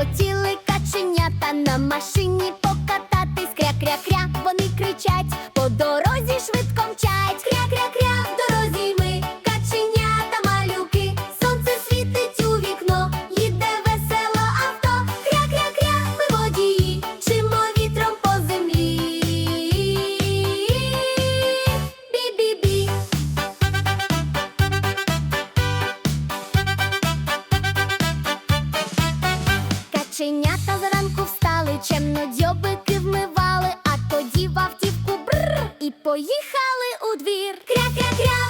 Захотіли каченята на машині покататись кря кря кря Вони кричать по дорозі швидко. Зранку встали, чемно дзьобики вмивали, а тоді в автівку бррр і поїхали у двір. Кря-кря-кря,